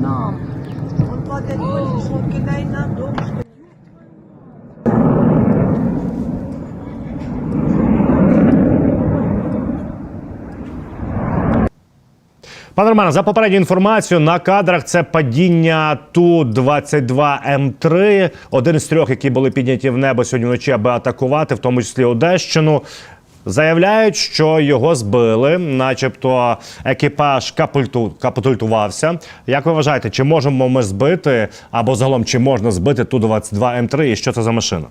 нам. Он падает по лесу, он кидает на дом. Пане Романе, за попередню інформацію на кадрах це падіння Ту-22М3, один з трьох, які були підняті в небо сьогодні вночі, аби атакувати, в тому числі Одещину. Заявляють, що його збили, начебто екіпаж капульту, капітультувався. Як ви вважаєте, чи можемо ми збити або загалом чи можна збити Ту-22М3 і що це за машина?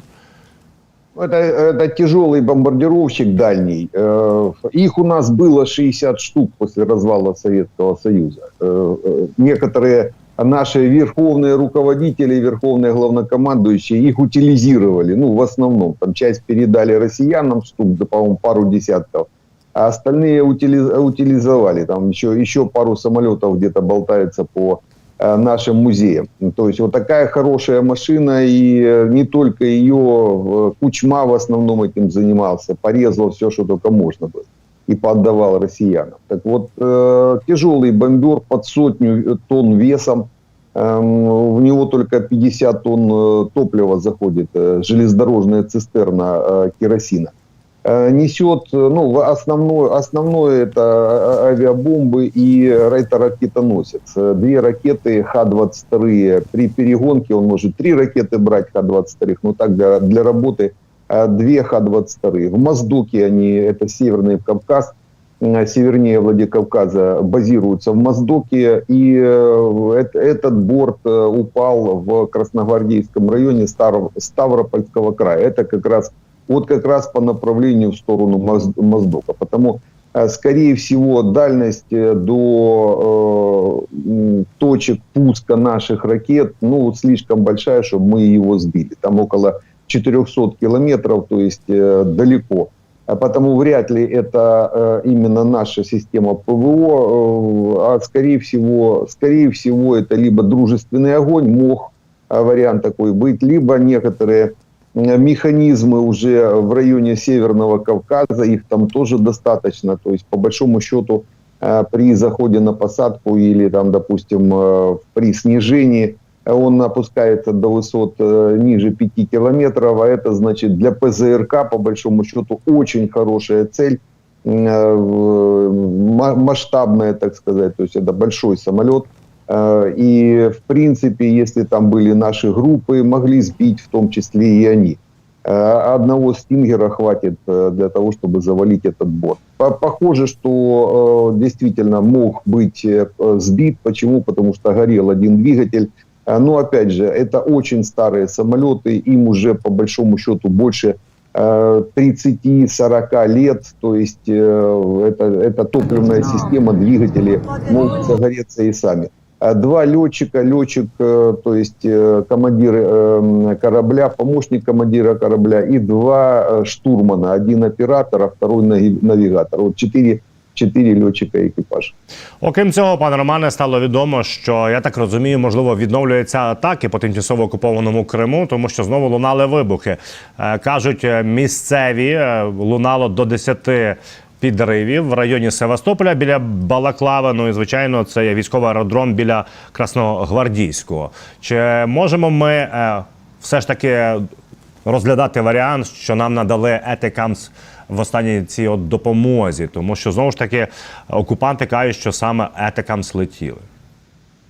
Это, это тяжелый бомбардировщик дальний. Э, Их у нас было 60 штук после развала Советского Союза. Э, э, Некоторые наши верховные руководители, верховные главнокомандующие их утилизировали. Ну, в основном. Там часть передали россиянам штук, да, по-моему, пару десятков. А остальные утили- утилизовали. Там еще, еще пару самолетов где-то болтается по э, нашим музеям. То есть вот такая хорошая машина, и э, не только ее, э, Кучма в основном этим занимался, порезал все, что только можно было, и поотдавал россиянам. Так вот, э, тяжелый бомбер под сотню тонн весом, Эм, в него только 50 тонн э, топлива заходит, э, железнодорожная цистерна э, керосина. Э, Несет, э, ну, основное, основное это авиабомбы и ракетоносец. Э, Две ракеты Х-22 при перегонке, он может три ракеты брать Х-22, но так для, для работы э, две Х-22. В Моздоке они, это Северный Кавказ, э, севернее Владикавказа, базируются в Моздоке. И э, эт- этот борт э, упал в Красногвардейском районе Ставропольского края. Это как раз вот как раз по направлению в сторону Моз- Моздока. Потому, скорее всего, дальность до точек пуска наших ракет ну, слишком большая, чтобы мы его сбили. Там около 400 километров, то есть э, далеко. А потому вряд ли это э, именно наша система ПВО, э, а скорее всего, скорее всего это либо дружественный огонь, мог вариант такой быть, либо некоторые механизмы уже в районе Северного Кавказа, их там тоже достаточно, то есть по большому счету при заходе на посадку или там, допустим, при снижении он опускается до высот э, ниже 5 километров, а это значит для ПЗРК по большому счету очень хорошая цель, э, масштабная, так сказать, то есть это большой самолет. Э, И, в принципе, если там были наши группы, могли сбить в том числе и они. Одного стингера хватит для того, чтобы завалить этот борт. По- Похоже, что действительно мог быть сбит. Почему? Потому что горел один двигатель. Э, Но, опять же, это очень старые самолеты, им уже по большому счету больше э, 30-40 лет, то есть э, это, это топливная система, двигатели могут загореться и сами. А Два летчика, летчик, э, то есть э, командир корабля, помощник командира корабля и два штурмана. Один оператор, а второй нави- навигатор. Вот четыре, четыре летчика экипажа. Окрім цього, пане Романе, стало відомо, що я так розумію, можливо, відновлюються атаки по тимчасово окупованому Криму, тому що знову лунали вибухи. Е, Кажуть, е, місцеві е, лунало до 10 підривів в районі Севастополя біля Балаклави. Ну і звичайно, це є військовий аеродром біля Красногвардійського. Чи можемо ми все ж таки розглядати варіант, що нам надали етикамс в останній цій от допомозі, тому що знову ж таки окупанти кажуть, що саме етикамс летіли.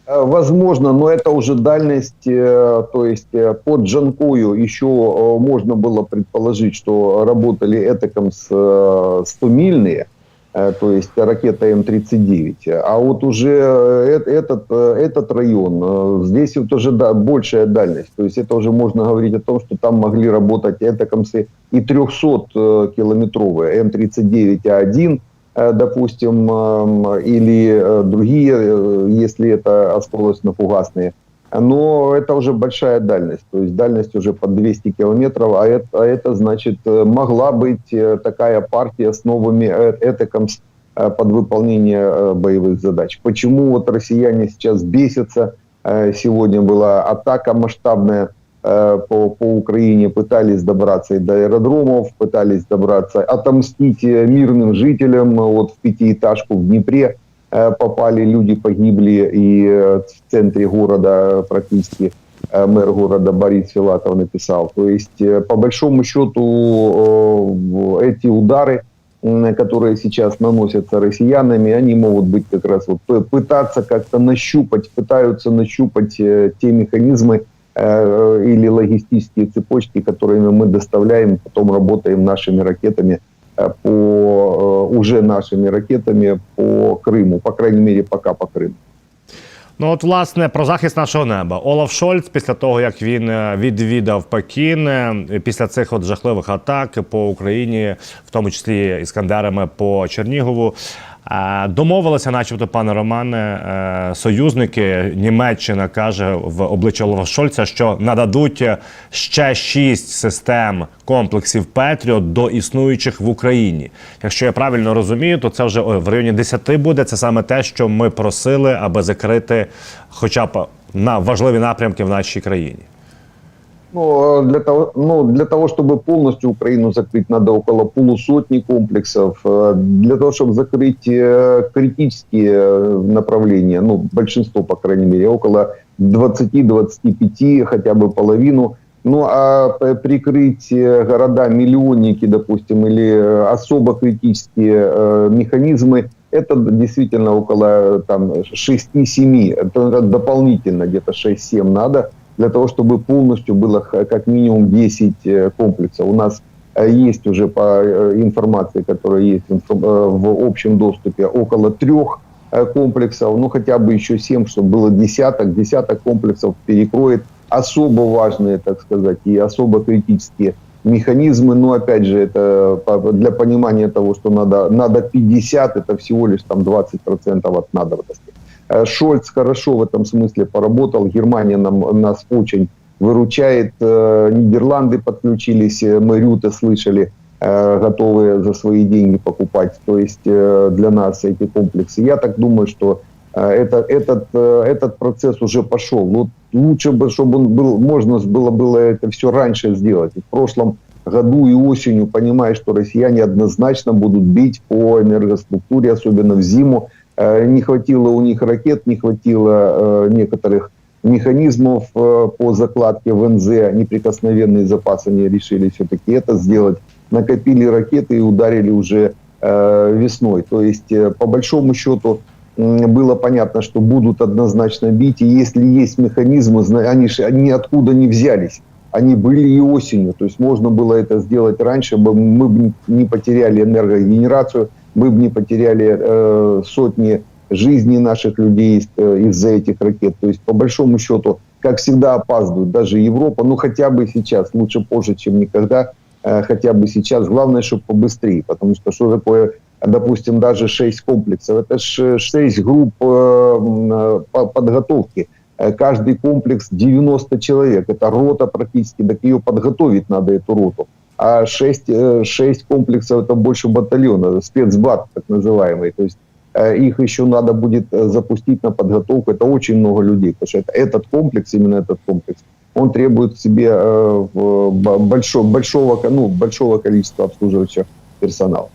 Э, Возможно, но это уже дальность, э, то есть э, под Джанкою еще э, можно было предположить, что работали этаком с 100-мильные, э, то есть ракета М-39. А вот уже э, этот, э, этот район, э, здесь вот уже да, большая дальность. То есть это уже можно говорить о том, что там могли работать этакомсы и 300-километровые М-39А1, э, допустим, эм, или э, другие, э, если это осколочно-фугасные. Но это уже большая дальность, то есть дальность уже под 200 километров, а это, а это значит э, могла быть э, такая партия с новыми э, этакомс э, под выполнение боевых задач. Почему вот россияне сейчас бесятся? Сегодня была атака масштабная по, по Украине, пытались добраться и до аэродромов, пытались добраться, отомстить мирным жителям вот в пятиэтажку в Днепре. Э, попали, люди погибли, и э, в центре города практически э, мэр города Борис Филатов написал. То есть, э, по большому счету, э, эти удары, которые сейчас наносятся россиянами, они могут быть как раз вот пытаться как-то нащупать, пытаются нащупать э, те механизмы э, или логистические цепочки, которыми мы доставляем, потом работаем нашими ракетами э, по э, уже нашими ракетами по Крыму, по крайней мере, пока по Крыму. Ну, от, власне, про захист нашого неба. Олаф Шольц, після того, як він е, відвідав Пекін, е, після цих от жахливих атак по Україні, в тому числі іскандерами по Чернігову, е, домовилися, начебто, пане Романе, е, союзники. Німеччина каже в обличчя Олафа Шольца, що нададуть ще шість систем комплексів Петріот до існуючих в Україні. Якщо я правильно розумію, то це вже в районі 10 буде. Це саме те, що ми просили, аби закрити хоча б на важливі напрямки в нашій країні. Ну, э, для того, ну, для того, чтобы полностью Украину закрыть, надо около полусотни комплексов. Э, Для того, чтобы закрыть э, критические э, направления, ну, большинство, по крайней мере, около 20-25, хотя бы половину. Ну, а прикрыть города-миллионники, допустим, или особо критические механизмы, это действительно около там 6-7, это дополнительно где-то 6-7 надо для того, чтобы полностью было как минимум 10 э, комплексов. У нас э, есть уже по э, информации, которая есть в общем доступе, около трех комплексов, ну хотя бы еще 7, чтобы было десяток. Десяток комплексов перекроет особо важные, так сказать, и особо критические механизмы. Но опять же, это для понимания того, что надо, надо 50, это всего лишь там 20% от надобности. Э, Шольц хорошо в этом смысле поработал. Германия нам, нас очень выручает. Э, Нидерланды подключились, э, мы Рюте слышали, э, готовые за свои деньги покупать. То есть э, для нас эти комплексы. Я так думаю, что э, это, этот, э, этот процесс уже пошел. Вот лучше бы, чтобы он был, можно было, было это все раньше сделать. В прошлом году и осенью, понимая, что россияне однозначно будут бить по энергоструктуре, особенно в зиму, Э, не хватило у них ракет, не хватило э, некоторых механизмов э, по закладке в НЗ, неприкосновенные запасы они решили все-таки это сделать. Накопили ракеты и ударили уже э, весной. То есть, э, по большому счету, было понятно, что будут однозначно бить. И если есть механизмы, они, ж- они откуда не взялись. Они были и осенью. То есть можно было это сделать раньше, мы бы не потеряли энергогенерацию, мы бы не потеряли э, сотни жизней наших людей э, из-за этих ракет. То есть, по большому счету, как всегда опаздывают, даже Европа, ну хотя бы сейчас, лучше позже, чем никогда, э, хотя бы сейчас. Главное, чтобы побыстрее, потому что что такое, допустим, даже 6 комплексов, это ж 6 групп э, по- подготовки. Каждый комплекс 90 человек, это рота практически, так ее подготовить надо, эту роту. А 6, 6 комплексов это больше батальона, спецбат так называемый. То есть э, их еще надо будет э, запустить на подготовку. Это очень много людей, потому что это, этот комплекс, именно этот комплекс, он требует себе э, большого, большого, ну, большого количества обслуживающего персонала.